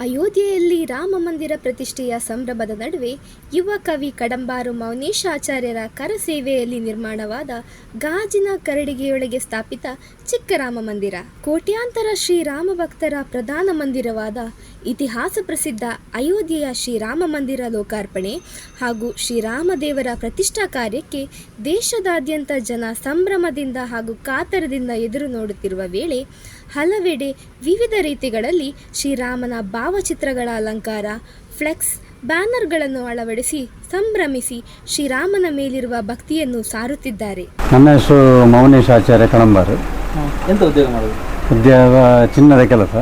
ಅಯೋಧ್ಯೆಯಲ್ಲಿ ರಾಮ ಮಂದಿರ ಪ್ರತಿಷ್ಠೆಯ ಸಂಭ್ರಮದ ನಡುವೆ ಯುವ ಕವಿ ಕಡಂಬಾರು ಮೌನೇಶಾಚಾರ್ಯರ ಕರಸೇವೆಯಲ್ಲಿ ನಿರ್ಮಾಣವಾದ ಗಾಜಿನ ಕರಡಿಗೆಯೊಳಗೆ ಸ್ಥಾಪಿತ ಚಿಕ್ಕ ರಾಮ ಮಂದಿರ. ಕೋಟ್ಯಾಂತರ ಶ್ರೀರಾಮ ಭಕ್ತರ ಪ್ರಧಾನ ಮಂದಿರವಾದ ಇತಿಹಾಸ ಪ್ರಸಿದ್ಧ ಅಯೋಧ್ಯೆಯ ಶ್ರೀರಾಮ ಮಂದಿರ ಲೋಕಾರ್ಪಣೆ ಹಾಗೂ ಶ್ರೀರಾಮದೇವರ ಪ್ರತಿಷ್ಠಾ ಕಾರ್ಯಕ್ಕೆ ದೇಶದಾದ್ಯಂತ ಜನ ಸಂಭ್ರಮದಿಂದ ಹಾಗೂ ಕಾತರದಿಂದ ಎದುರು ನೋಡುತ್ತಿರುವ ವೇಳೆ ಹಲವೆಡೆ ವಿವಿಧ ರೀತಿಗಳಲ್ಲಿ ಶ್ರೀರಾಮನ ಭಾವಚಿತ್ರಗಳ ಅಲಂಕಾರ ಫ್ಲೆಕ್ಸ್ ಬ್ಯಾನರ್ಗಳನ್ನು ಅಳವಡಿಸಿ ಸಂಭ್ರಮಿಸಿ ಶ್ರೀರಾಮನ ಮೇಲಿರುವ ಭಕ್ತಿಯನ್ನು ಸಾರುತ್ತಿದ್ದಾರೆ. ನನ್ನ ಹೆಸರು ಮೌನೇಶ್ ಆಚಾರ್ಯ ಕಳಂಬಾರು ಎಂತ ಉದ್ಯೋಗ ಮಾಡೋದು? ಉದ್ಯೋಗ ಚಿನ್ನದ ಕೆಲಸ.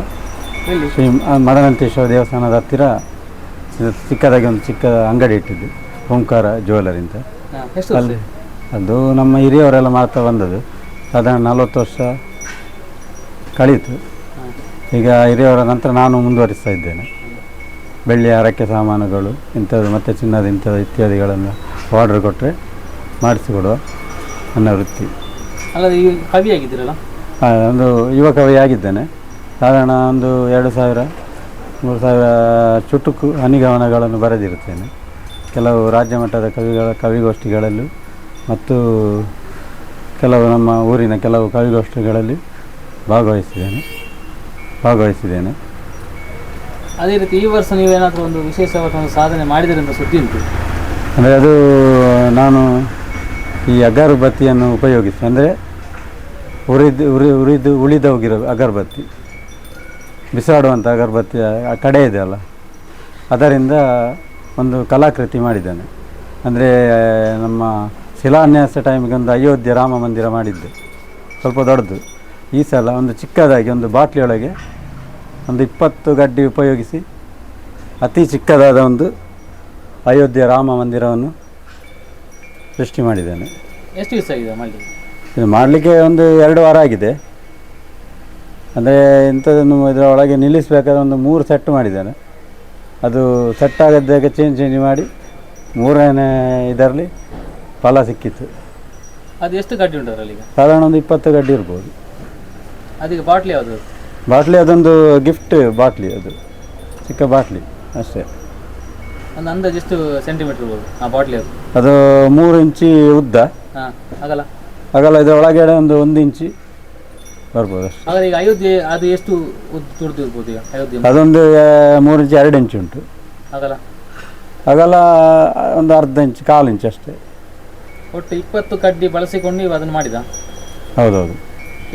ಶ್ರೀ ಮಡನಂತೇಶ್ವರ ದೇವಸ್ಥಾನದ ಹತ್ತಿರ ಚಿಕ್ಕದಾಗಿ ಒಂದು ಚಿಕ್ಕ ಅಂಗಡಿ ಇಟ್ಟಿದ್ದು ಓಂಕಾರ ಜ್ಯುವೆಲರಿ ಅಂತ. ಅಲ್ಲಿ ಅದು ನಮ್ಮ ಹಿರಿಯವರೆಲ್ಲ ಮಾಡ್ತಾ ಬಂದದ್ದು. ಸಾಧಾರಣ ನಲವತ್ತು ವರ್ಷ ಕಳೀತು. ಈಗ ಹಿರಿಯವರ ನಂತರ ನಾನು ಮುಂದುವರಿಸ್ತಾ ಇದ್ದೇನೆ. ಬೆಳ್ಳಿ ಹರಕೆ ಸಾಮಾನುಗಳು ಇಂಥದ್ದು ಮತ್ತು ಚಿನ್ನದ ಇಂಥದ್ದು ಇತ್ಯಾದಿಗಳನ್ನು ಆರ್ಡರ್ ಕೊಟ್ಟರೆ ಮಾಡಿಸಿಕೊಡುವ ನನ್ನ ವೃತ್ತಿ. ಅಲ್ಲ ಈ ಕವಿ ಆಗಿದ್ದೀರಲ್ಲ? ಒಂದು ಯುವ ಕವಿ ಆಗಿದ್ದೇನೆ. ಸಾಧಾರಣ ಒಂದು ಎರಡು ಸಾವಿರ ಮೂರು ಸಾವಿರ ಚುಟುಕು ಹನಿಗವನಗಳನ್ನು ಬರೆದಿರುತ್ತೇನೆ. ಕೆಲವು ರಾಜ್ಯ ಮಟ್ಟದ ಕವಿಗಳ ಕವಿಗೋಷ್ಠಿಗಳಲ್ಲೂ ಮತ್ತು ಕೆಲವು ನಮ್ಮ ಊರಿನ ಕೆಲವು ಕವಿಗೋಷ್ಠಿಗಳಲ್ಲಿ ಭಾಗವಹಿಸಿದ್ದೇನೆ. ಭಾಗವಹಿಸಿದ್ದೇನೆ. ಅದೇ ರೀತಿ ಈ ವರ್ಷ ನೀವೇನಾದರೂ ಒಂದು ವಿಶೇಷವಾದ ಒಂದು ಸಾಧನೆ ಮಾಡಿದರೆ ಅಂತ ಸುದ್ದಿ ಉಂಟು. ಅಂದರೆ ಅದು ನಾನು ಈ ಅಗರಬತ್ತಿಯನ್ನು ಉಪಯೋಗಿಸಿ ಅಂದರೆ ಉರಿದು ಉರಿ ಉರಿದು ಉಳಿದು ಹೋಗಿರೋ ಅಗರಬತ್ತಿ. ಬಿಸಾಡುವಂಥ ಅಗರಬತ್ತಿಯ ಆ ಕಡೆ ಇದೆ ಅಲ್ಲ. ಅದರಿಂದ ಒಂದು ಕಲಾಕೃತಿ ಮಾಡಿದ್ದೇನೆ. ಅಂದರೆ ನಮ್ಮ ಶಿಲಾನ್ಯಾಸ ಟೈಮಿಗೆ ಒಂದು ಅಯೋಧ್ಯೆ ರಾಮ ಮಂದಿರ ಮಾಡಿದ್ದೆ. ಸ್ವಲ್ಪ ದೊಡ್ಡದು. ಈ ಸಲ ಒಂದು ಚಿಕ್ಕದಾಗಿ ಒಂದು ಬಾಟ್ಲಿಯೊಳಗೆ ಒಂದು ಇಪ್ಪತ್ತು ಗಡ್ಡಿ ಉಪಯೋಗಿಸಿ ಅತಿ ಚಿಕ್ಕದಾದ ಒಂದು ಅಯೋಧ್ಯೆ ರಾಮ ಮಂದಿರವನ್ನು ಸೃಷ್ಟಿ ಮಾಡಿದ್ದೇನೆ. ಎಷ್ಟು ದಿವಸ ಆಗಿದೆ ಮಾಡಲಿಕ್ಕೆ ಇದು ಮಾಡಲಿಕ್ಕೆ ಒಂದು ಎರಡು ವಾರ ಆಗಿದೆ. ಅಂದರೆ ಇಂಥದ್ದನ್ನು ಇದರ ಒಳಗೆ ನಿಲ್ಲಿಸಬೇಕಾದ್ರೆ ಒಂದು ಮೂರು ಸೆಟ್ ಮಾಡಿದ್ದೇನೆ. ಅದು ಸೆಟ್ ಆಗದ್ದಾಗ ಚೇಂಜ್ ಚೇಂಜ್ ಮಾಡಿ ಮೂರನೇ ಇದರಲ್ಲಿ ಫಲ ಸಿಕ್ಕಿತ್ತು. ಅದು ಎಷ್ಟು ಗಡ್ಡಿ ಉಂಟು ಅದರಲ್ಲಿ ಸಾಧಾರಣ ಒಂದು ಇಪ್ಪತ್ತು ಗಡ್ಡಿ ಇರ್ಬೋದು. ಅದಕ್ಕೆ ಬಾಟ್ಲಿ ಯಾವುದು? ಬಾಟ್ಲಿ ಅದೊಂದು ಗಿಫ್ಟ್ ಬಾಟ್ಲಿ ಅದು. ಚಿಕ್ಕ ಬಾಟ್ಲಿ ಅಷ್ಟೇ. ಒಂದು ಅಂದಾಜು ಎಷ್ಟು ಸೆಂಟಿಮೀಟರ್ ಇರ್ಬೋದು ಆ ಬಾಟ್ಲಿ ಅದು? ಅದು ಮೂರು ಇಂಚಿ ಉದ್ದ. ಹಾಂ ಆಗಲ್ಲ ಆಗಲ್ಲ ಇದರ ಒಳಗಡೆ ಒಂದು ಒಂದು ಇಂಚಿ ಬರ್ಬೋದು ಅಷ್ಟೇ. ಹಾಗಾದ್ರೆ ಈಗ ಅಯೋಧ್ಯೆ ಅದು ಎಷ್ಟು ಉದ್ದ ತುಳಿದಿರ್ಬೋದು ಈಗ ಅಯೋಧ್ಯೆ ಅದೊಂದು ಆ, ಮೂರು ಇಂಚು ಎರಡು ಇಂಚು ಉಂಟು. ಆಗಲ್ಲ ಅಗಲ ಒಂದು ಅರ್ಧ ಇಂಚು ಕಾಲು ಇಂಚು ಅಷ್ಟೇ. ಒಟ್ಟು ಇಪ್ಪತ್ತು ಕಡ್ಡಿ ಬಳಸಿಕೊಂಡು ನೀವು ಅದನ್ನು ಮಾಡಿದ? ಹೌದೌದು.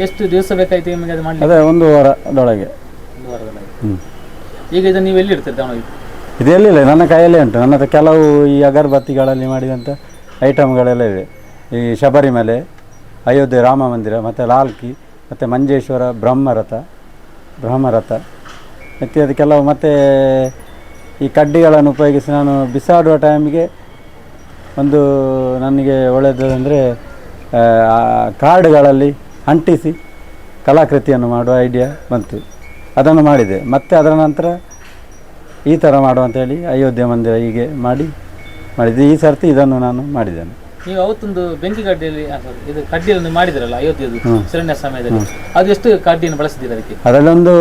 ಎಷ್ಟು ದಿವಸ ಬೇಕಾಯ್ತು ನಿಮಗೆ ಅದು ಮಾಡಲಿಕ್ಕೆ? ಅದೇ ಒಂದು ವಾರದೊಳಗೆ ಒಂದು ವಾರದಲ್ಲಿ ಹ್ಞೂ ಈಗ ಇದನ್ನು ನೀವು ಎಲ್ಲಿ ಇಡ್ತೀರಿ ತಗೊಂಡೋಗಿ ಇದು ಎಲ್ಲಿಲ್ಲ ನನ್ನ ಕೈಯಲ್ಲೇ ಉಂಟು. ನನ್ನ ಹತ್ರ ಕೆಲವು ಈ ಅಗರಬತ್ತಿಗಳಲ್ಲಿ ಮಾಡಿದಂಥ ಐಟಮ್ಗಳೆಲ್ಲ ಇವೆ. ಈ ಶಬರಿಮಲೆ ಅಯೋಧ್ಯೆ ರಾಮ ಮಂದಿರ ಮತ್ತು ಲಾಲ್ಕಿ ಮತ್ತು ಮಂಜೇಶ್ವರ ಬ್ರಹ್ಮರಥ ಬ್ರಹ್ಮರಥ ಮತ್ತು ಅದು ಕೆಲವು ಮತ್ತು ಈ ಕಡ್ಡಿಗಳನ್ನು ಉಪಯೋಗಿಸಿ ನಾನು ಬಿಸಾಡುವ ಟೈಮಿಗೆ ಒಂದು ನನಗೆ ಒಳ್ಳೆಯದು ಅಂದರೆ ಕಾರ್ಡ್ಗಳಲ್ಲಿ ಅಂಟಿಸಿ ಕಲಾಕೃತಿಯನ್ನು ಮಾಡುವ ಐಡಿಯಾ ಬಂತು. ಅದನ್ನು ಮಾಡಿದೆ. ಮತ್ತು ಅದರ ನಂತರ ಈ ಥರ ಮಾಡುವಂಥೇಳಿ ಅಯೋಧ್ಯೆ ಮಂದಿರ ಹೀಗೆ ಮಾಡಿ ಮಾಡಿದ್ದೆ ಈ ಸರ್ತಿ ಇದನ್ನು ನಾನು ಮಾಡಿದ್ದೇನೆ. ನೀವು ಅವತ್ತೊಂದು ಬೆಂಕಿ ಕಡ್ಡಿಯಲ್ಲಿ ಇದು ಕಡ್ಡಿಯನ್ನು ಮಾಡಿದಿರಲ್ಲ ಅಯೋಧ್ಯೆದು ಶರಣ್ಯ ಸಮಯದಲ್ಲಿ. ಅದು ಎಷ್ಟು ಕಡ್ಡಿಯನ್ನು ಬಳಸಿದ್ದೀರಿ ಅದಕ್ಕೆ? ಅದರಲ್ಲೊಂದು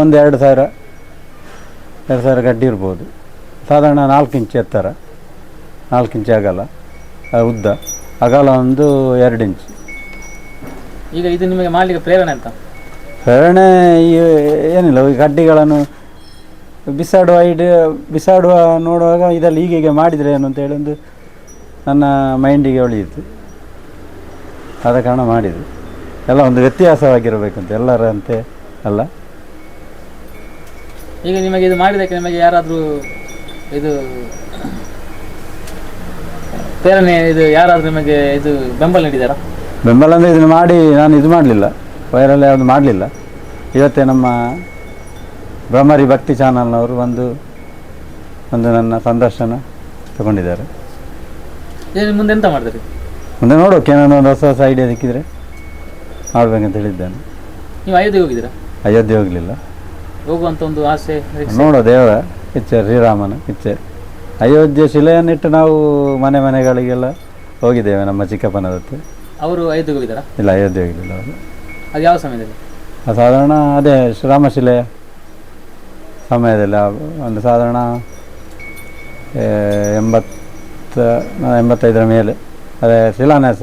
ಒಂದು ಎರಡು ಸಾವಿರ ಎರಡು ಸಾವಿರ ಕಡ್ಡಿ ಇರ್ಬೋದು. ಸಾಧಾರಣ ನಾಲ್ಕು ಇಂಚು ಎತ್ತರ. ನಾಲ್ಕು ಇಂಚು ಅಗಲ ಉದ್ದ. ಅಗಲ ಒಂದು ಎರಡು ಇಂಚು. ಈಗ ಇದು ನಿಮಗೆ ಮಾಡಲಿಕ್ಕೆ ಪ್ರೇರಣೆ ಅಂತ? ಪ್ರೇರಣೆ ಈ ಏನಿಲ್ಲ ಈ ಕಡ್ಡಿಗಳನ್ನು ಬಿಸಾಡುವ ಐಡಿಯಾ ಬಿಸಾಡುವ ನೋಡುವಾಗ ಇದರಲ್ಲಿ ಹೀಗೆ ಮಾಡಿದರೆ ಏನು ಅಂತೇಳಿ ಒಂದು ನನ್ನ ಮೈಂಡಿಗೆ ಒಳಿಯಿತು. ಆದ ಕಾರಣ ಮಾಡಿದೆ ಎಲ್ಲ ಒಂದು ವ್ಯತ್ಯಾಸವಾಗಿರಬೇಕಂತ ಎಲ್ಲರಂತೆ ಅಲ್ಲ. ಈಗ ನಿಮಗೆ ಇದು ಮಾಡಿದಕ್ಕೆ ನಿಮಗೆ ಯಾರಾದರೂ ಇದು ಪ್ರೇರಣೆ ಇದು ಯಾರಾದರೂ ನಿಮಗೆ ಇದು ಬೆಂಬಲ ನೀಡಿದಾರಾ? ಬೆಂಬಲ ಅಂದರೆ ಇದನ್ನು ಮಾಡಿ ನಾನು ಇದು ಮಾಡಲಿಲ್ಲ. ವೈರಲ್ ಯಾವುದು ಮಾಡಲಿಲ್ಲ. ಇವತ್ತೇ ನಮ್ಮ ಬ್ರಹ್ಮರಿ ಭಕ್ತಿ ಚಾನಲ್ನವರು ಒಂದು ಒಂದು ನನ್ನ ಸಂದರ್ಶನ ತಗೊಂಡಿದ್ದಾರೆ. ಮುಂದೆ ಎಂತ ಮಾಡ್ತೀರಿ? ಮುಂದೆ ನೋಡೋಕೆ ನಾನು ಒಂದು ಹೊಸ ಹೊಸ ಐಡಿಯಾ ಸಿಕ್ಕಿದರೆ ಮಾಡ್ಬೇಕಂತ ಹೇಳಿದ್ದೇನೆ. ನೀವು ಅಯೋಧ್ಯೆ ಹೋಗಿದ್ದೀರಾ? ಅಯೋಧ್ಯೆ ಹೋಗಲಿಲ್ಲ. ಹೋಗುವಂಥ ಒಂದು ಆಸೆ? ನೋಡೋ ದೇವರ ಇಚ್ಛೆ ಶ್ರೀರಾಮನ ಇಚ್ಛೆ. ಅಯೋಧ್ಯೆ ಶಿಲೆಯನ್ನಿಟ್ಟು ನಾವು ಮನೆ ಮನೆಗಳಿಗೆಲ್ಲ ಹೋಗಿದ್ದೇವೆ ನಮ್ಮ ಚಿಕ್ಕಪ್ಪನದತ್ತು ಅವರು ಅಯೋಧ್ಯೆ ಹೋಗಿದ್ದಾರಾ ಇಲ್ಲ ಅಯೋಧ್ಯೆ ಹೋಗಿಲ್ಲ ಅವರು. ಅದು ಯಾವ ಸಮಯದಲ್ಲಿ? ಸಾಧಾರಣ ಅದೇ ಶ್ರೀರಾಮಶಿಲೆ ಸಮಯದಲ್ಲಿ ಆ ಒಂದು ಸಾಧಾರಣ ಎಂಬತ್ತ ಎಂಬತ್ತೈದರ ಮೇಲೆ. ಅದೇ ಶಿಲಾನ್ಯಾಸ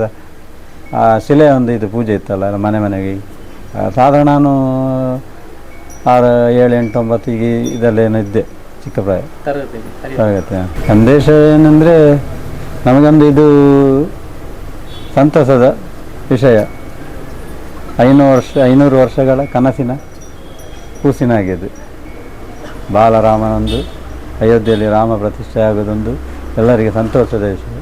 ಆ ಶಿಲೆ ಒಂದು ಇದು ಪೂಜೆ ಇತ್ತಲ್ಲ ಎಲ್ಲ ಮನೆ ಮನೆಗೆ. ಆ, ಸಾಧಾರಣ ನಾನು ಆರು ಏಳು ಎಂಟು ಒಂಬತ್ತು ಈಗ ಇದರಲ್ಲೇನೋ ಇದ್ದೆ ಚಿಕ್ಕ ಪ್ರಾಯ ತರಗತಿಯಲ್ಲಿ ತರಗತಿ ಸಂದೇಶ ಏನಂದರೆ ನಮಗೊಂದು ಇದು ಸಂತಸದ ವಿಷಯ. ಐನೂರು ವರ್ಷ, ಐನೂರು ವರ್ಷಗಳ ಕನಸಿನ ಕೂಸಿನಾಗಿದೆ. ಬಾಲರಾಮನೊಂದು, ಅಯೋಧ್ಯೆಯಲ್ಲಿ ರಾಮ ಪ್ರತಿಷ್ಠೆ ಆಗೋದೊಂದು ಎಲ್ಲರಿಗೆ ಸಂತೋಷದ ವಿಷಯ.